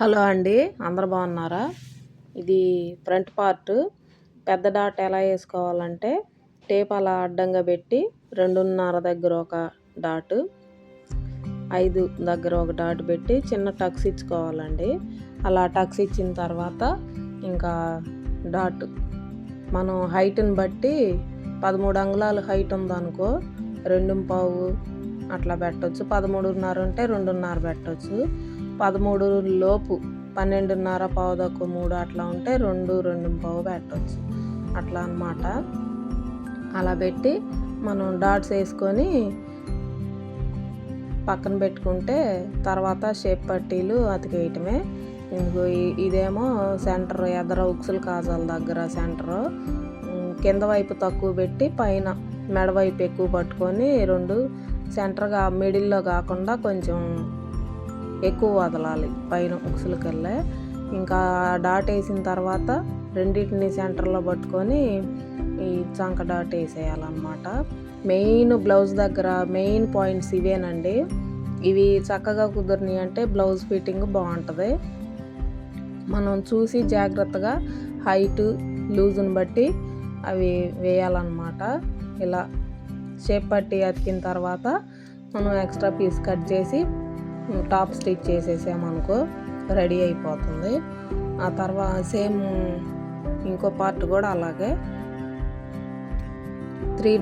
Hello అండి అందరు బాగున్నారా? ఇది ఫ్రంట్ పార్ట్. పెద్ద డాట్ ఎలా వేసుకోవాలంటే టేప్ అలా అడ్డంగా పెట్టి రెండున్నర దగ్గర ఒక డాట్ ఐదు దగ్గర ఒక డాట్ పెట్టి చిన్న టక్స్ ఇచ్చుకోవాలండి. అలా టక్స్ ఇచ్చిన తర్వాత ఇంకా డాట్ మనం హైట్ని బట్టి పదమూడు అంగుళాలు హైట్ ఉందనుకో రెండు పావు అట్లా పెట్టవచ్చు పదమూడున్నర ఉంటే రెండున్నర పెట్టవచ్చు పదమూడు లోపు పన్నెండున్నర పావుదకు మూడు అట్లా ఉంటే రెండు రెండు పావు పెట్టవచ్చు అట్లా అనమాట అలా పెట్టి మనం డాట్స్ వేసుకొని పక్కన పెట్టుకుంటే తర్వాత షేప్ పట్టీలు అతికేయటమే. ఇంకో ఇదేమో సెంటర్ ఎదర ఉక్సులు కాజాల దగ్గర సెంటర్. కింద వైపు తక్కువ పెట్టి పైన మెడ వైపు ఎక్కువ పట్టుకొని రెండు సెంటర్గా మిడిల్లో కాకుండా కొంచెం ఎక్కువ వదలాలి. పైన ఉక్సులకెళ్ళే ఇంకా డాట్ వేసిన తర్వాత రెండింటిని సెంటర్లో పట్టుకొని ఈ చంక డాట్ వేసేయాలన్నమాట. మెయిన్ బ్లౌజ్ దగ్గర మెయిన్ పాయింట్స్ ఇవేనండి. ఇవి చక్కగా కుదిరినాయి అంటే బ్లౌజ్ ఫిట్టింగ్ బాగుంటుంది. మనం చూసి జాగ్రత్తగా హైట్ లూజుని బట్టి అవి వేయాలన్నమాట. ఇలా షేప్ పట్టి అతికిన తర్వాత మనం ఎక్స్ట్రా పీస్ కట్ చేసి టాప్ స్టిచ్ చేసేసామనుకో రెడీ అయిపోతుంది. ఆ తర్వాత సేమ్ ఇంకో పార్ట్ కూడా అలాగే. త్రీ